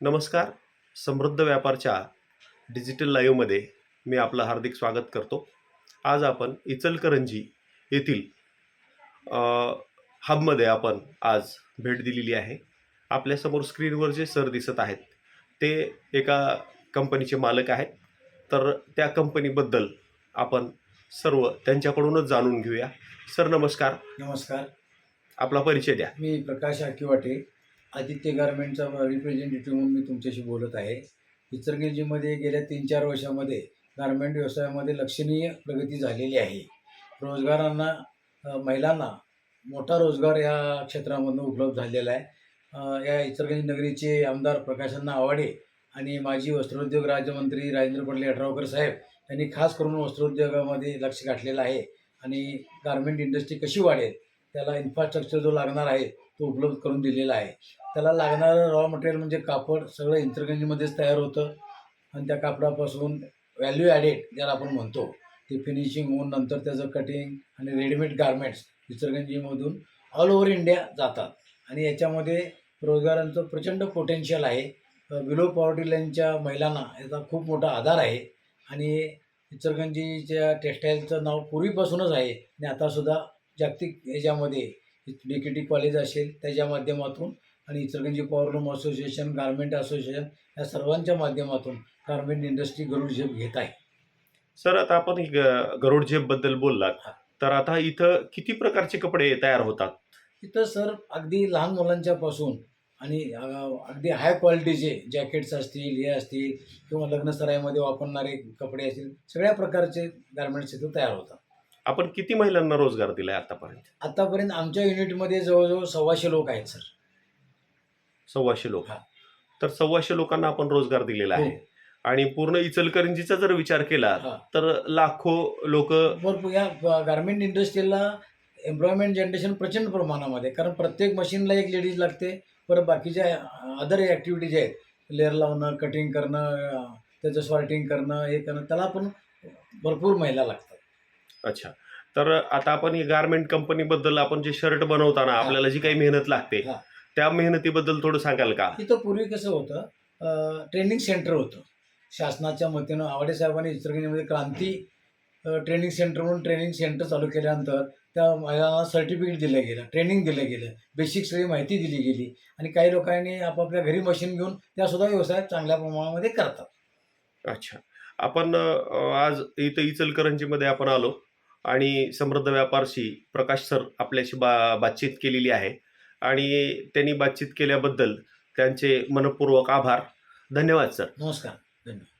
नमस्कार. समृद्ध व्यापारच्या डिजिटल लाईव्हमध्ये मी आपलं हार्दिक स्वागत करतो. आज आपण इचलकरंजी येथील हबमध्ये आपण आज भेट दिलेली आहे. आपल्यासमोर स्क्रीनवर जे सर दिसत आहेत ते एका कंपनीचे मालक आहेत. तर त्या कंपनीबद्दल आपण सर्व त्यांच्याकडूनच जाणून घेऊया. सर नमस्कार. नमस्कार. आपला परिचय द्या. मी प्रकाश आकिवाटे आदित्य गारमेंटचा रिप्रेझेंटेटिव्ह म्हणून मी तुमच्याशी बोलत आहे. इचलकरंजीमध्ये गेल्या तीन चार वर्षामध्ये गारमेंट व्यवसायामध्ये लक्षणीय प्रगती झालेली आहे. रोजगारांना महिलांना मोठा रोजगार या क्षेत्रामधून उपलब्ध झालेला आहे. या इतरगंज नगरीचे आमदार प्रकाशांना आवाडे आणि माजी वस्त्रोद्योग राज्यमंत्री राजेंद्र पडले अठरावकर साहेब यांनी खास करून वस्त्रोद्योगामध्ये लक्ष गाठलेलं आहे. आणि गारमेंट इंडस्ट्री कशी वाढेल त्याला इन्फ्रास्ट्रक्चर जो लागणार आहे तो उपलब्ध करून दिलेला आहे. त्याला लागणारं रॉ मटेरियल म्हणजे कापड सगळं इंत्रगंजीमध्येच तयार होतं. आणि त्या कापडापासून व्हॅल्यू ॲडेड ज्याला आपण म्हणतो ते फिनिशिंग होऊन नंतर त्याचं कटिंग आणि रेडीमेड गारमेंट्स इचलकरंजीमधून ऑल ओव्हर इंडिया जातात. आणि याच्यामध्ये रोजगारांचं प्रचंड पोटेन्शियल आहे. बिलो पॉवर्टी लाईनच्या महिलांना याचा खूप मोठा आधार आहे. आणि इचरगंजीच्या टेक्स्टाईलचं नाव पूर्वीपासूनच आहे. आणि आतासुद्धा जागतिक ह्याच्यामध्ये डी के टी कॉलेज असेल त्याच्या माध्यमातून आणि Ichalkaranji powerloom association garment association या सर्वांच्या माध्यमातून गारमेंट इंडस्ट्री गरुड झेप घेत आहे. सर आता आपण ग- गरुड झेपबद्दल बोललात. तर आता इथं किती प्रकारचे कपडे तयार होतात? तिथं सर अगदी लहान मुलांच्या पासून आणि अगदी हाय क्वालिटीचे जॅकेट्स असतील हे असतील किंवा लग्नसराईमध्ये वापरणारे कपडे असतील सगळ्या प्रकारचे गारमेंट्स इथं तयार होतात. आपण किती महिलांना रोजगार दिलाय आतापर्यंत? आतापर्यंत आमच्या युनिटमध्ये जवळजवळ सव्वाशे लोक आहेत सर. सव्वाशे लोक. हा. तर सव्वाशे लोकांना आपण रोजगार दिलेला आहे. हो. आणि पूर्ण इचलकरंजीचा जर विचार केला हा. तर लाखो लोक भरपूर. या गारमेंट इंडस्ट्रीला एम्प्लॉयमेंट जनरेशन प्रचंड प्रमाणामध्ये कारण प्रत्येक मशीनला एक लेडीज लागते. परत बाकीच्या अदर ॲक्टिव्हिटीज आहेत लेअर लावणं कटिंग करणं अं, त्याचं सॉर्टिंग करणं हे करणं त्याला पण भरपूर महिला लागतात. अच्छा. तर आता आपण ही गारमेंट कंपनीबद्दल आपण जे शर्ट बनवताना आपल्याला जी काही मेहनत लागते हा. त्या मेहनतीबद्दल थोडं सांगाल का? तिथं पूर्वी कसं होतं ट्रेनिंग सेंटर होतं. शासनाच्या मतीनं आवाडे साहेबांनी इचलकरंजीमध्ये क्रांती ट्रेनिंग सेंटर म्हणून ट्रेनिंग सेंटर चालू केल्यानंतर त्या महिलांना सर्टिफिकेट दिलं गेलं ट्रेनिंग दिलं गेलं बेसिक सगळी माहिती दिली गेली आणि काही लोकांनी आपापल्या घरी मशीन घेऊन त्यासुद्धा व्यवसाय चांगल्या प्रमाणामध्ये करतात. अच्छा. आपण अ, आज इथं इचलकरंजीमध्ये आपण आलो. आणि समृद्ध व्यापारशी प्रकाश सर आपल्याशी बा बातचीत केलेली आहे. आणि त्यांनी बातचीत केल्याबद्दल त्यांचे मनपूर्वक आभार. धन्यवाद सर. नमस्कार. धन्यवाद.